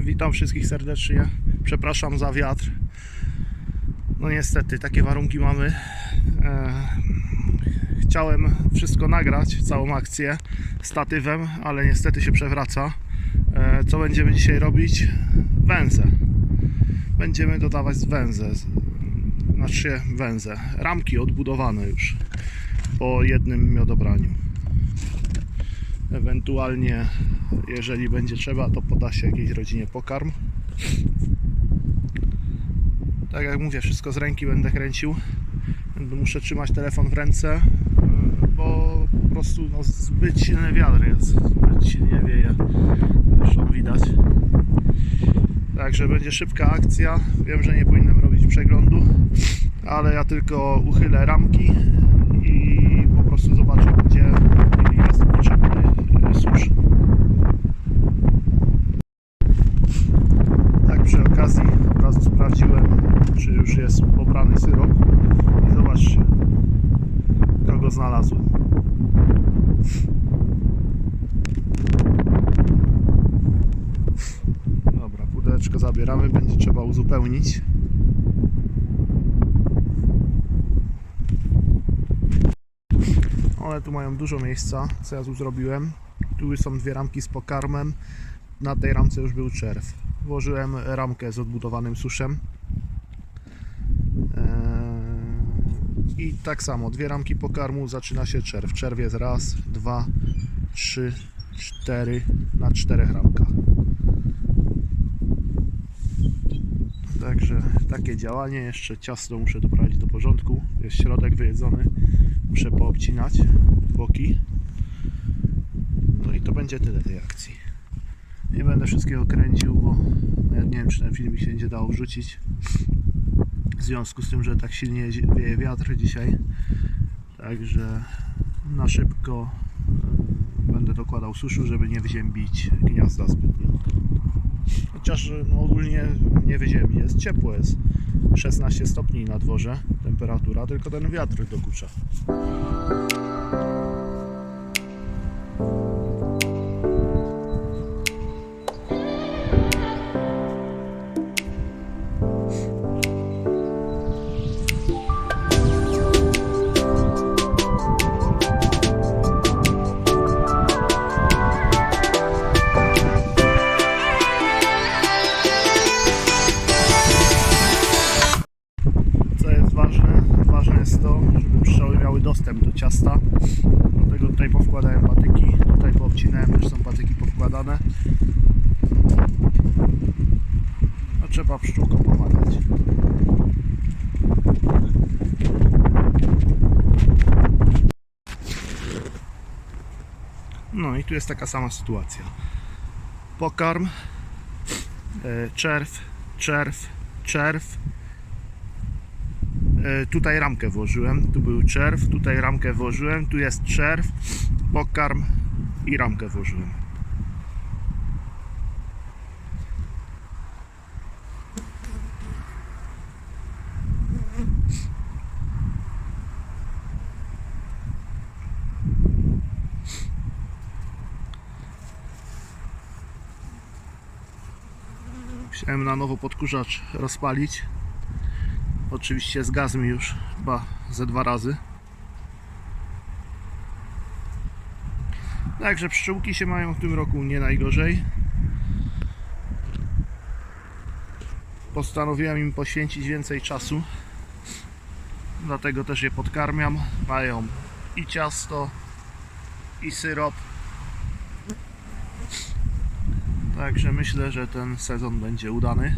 Witam wszystkich serdecznie. Przepraszam za wiatr. No niestety, takie warunki mamy. E, chciałem wszystko nagrać, całą akcję statywem, ale niestety się przewraca. E, co będziemy dzisiaj robić? Węzę. Będziemy dodawać z- Znaczy węzę. Ramki odbudowane już po jednym miodobraniu. Ewentualnie, jeżeli będzie trzeba, to poda się jakiejś rodzinie pokarm. Tak jak mówię, wszystko z ręki będę kręcił. Muszę trzymać telefon w ręce, bo po prostu no, zbyt silny wiatr jest. Zbyt silnie wieje. Zresztą widać. Także będzie szybka akcja. Wiem, że nie powinienem robić przeglądu, ale ja tylko uchylę ramki i po prostu zobaczę, gdzie jest potrzebny susz. Tak przy okazji od razu sprawdziłem, czy już jest pobrany syrop. I zobaczcie, kogo znalazłem. Dobra, pudełeczko zabieramy, będzie trzeba uzupełnić. One tu mają dużo miejsca, co ja tu zrobiłem. Tu są dwie ramki z pokarmem. Na tej ramce już był czerw. Włożyłem ramkę z odbudowanym suszem. Eee, I tak samo, dwie ramki pokarmu, zaczyna się czerw. Czerw jest raz, dwa, trzy, cztery na czterech ramkach. Także takie działanie. Jeszcze ciasto muszę doprowadzić do porządku. Jest środek wyjedzony. Muszę poobcinać boki. No i to będzie tyle tej akcji. Nie będę wszystkiego kręcił, bo nawet nie wiem, czy ten filmik się będzie dało wrzucić. W związku z tym, że tak silnie wieje wiatr dzisiaj. Także na szybko e, będę dokładał suszu, żeby nie wyziębić gniazda zbytnio. Chociaż no, ogólnie nie wyziębi, jest ciepło, jest 16 stopni na dworze temperatura, tylko ten wiatr dokucza. Powkładałem patyki, tutaj poobcinałem, też są patyki powkładane. No, trzeba pszczółkom pomagać. No i tu jest taka sama sytuacja. Pokarm, e, czerw, czerw, czerw, E, tutaj ramkę włożyłem, tu był czerw, tutaj ramkę włożyłem, tu jest czerw, pokarm i ramkę włożyłem. Chciałem na nowo podkurzacz rozpalić, Oczywiście zgasł mi już chyba ze dwa razy. Także pszczółki się mają w tym roku nie najgorzej. Postanowiłem im poświęcić więcej czasu. Dlatego też je podkarmiam. Mają i ciasto, i syrop. Także myślę, że ten sezon będzie udany.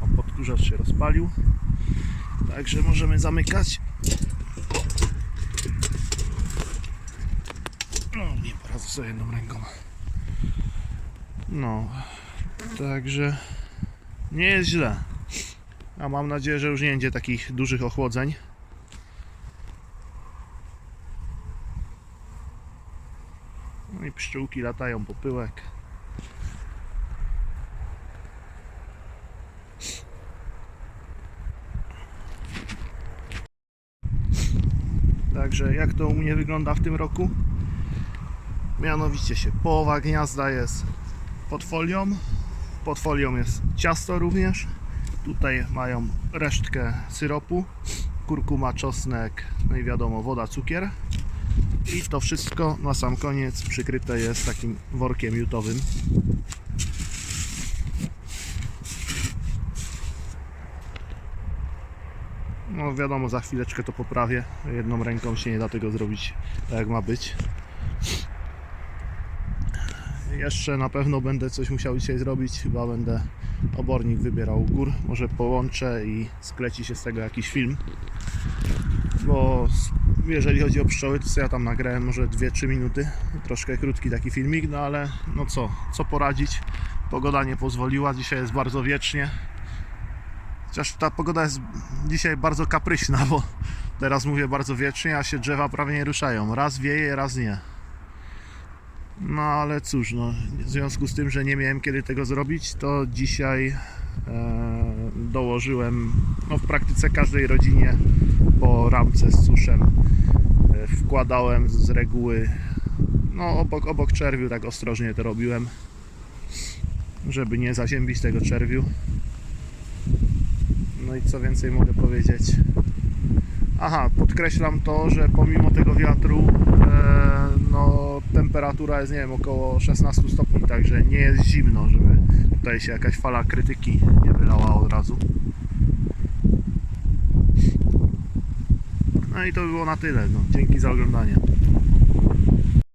O, podkurzacz się rozpalił. Także możemy zamykać. No, sobie jedną ręką. No, także nie jest źle. A mam nadzieję, że już nie będzie takich dużych ochłodzeń. No i pszczółki latają po pyłek. Także jak to u mnie wygląda w tym roku? Mianowicie się połowa gniazda jest pod folią. Pod folią jest ciasto również. Tutaj mają resztkę syropu, kurkuma, czosnek, no i wiadomo woda, cukier. I to wszystko na sam koniec przykryte jest takim workiem jutowym. No wiadomo, za chwileczkę to poprawię. Jedną ręką się nie da tego zrobić tak jak ma być. Jeszcze na pewno będę coś musiał dzisiaj zrobić. Chyba będę obornik wybierał gór. Może połączę i skleci się z tego jakiś film. Bo jeżeli chodzi o pszczoły, to ja tam nagrałem może 2-3 minuty. Troszkę krótki taki filmik, no ale no co, co poradzić. Pogoda nie pozwoliła, dzisiaj jest bardzo wiecznie. Chociaż ta pogoda jest dzisiaj bardzo kapryśna, bo teraz mówię bardzo wiecznie, a się drzewa prawie nie ruszają. Raz wieje, raz nie. No ale cóż, no, w związku z tym, że nie miałem kiedy tego zrobić, to dzisiaj e, dołożyłem no, w praktyce każdej rodzinie po ramce z suszem. E, wkładałem z reguły no, obok, obok czerwiu, tak ostrożnie to robiłem, żeby nie zaziębić tego czerwiu. No i co więcej mogę powiedzieć? Aha, podkreślam to, że pomimo tego wiatru e, no, temperatura jest, nie wiem, około 16 stopni, także nie jest zimno, żeby tutaj się jakaś fala krytyki nie wylała od razu. No i to było na tyle. No, dzięki za oglądanie.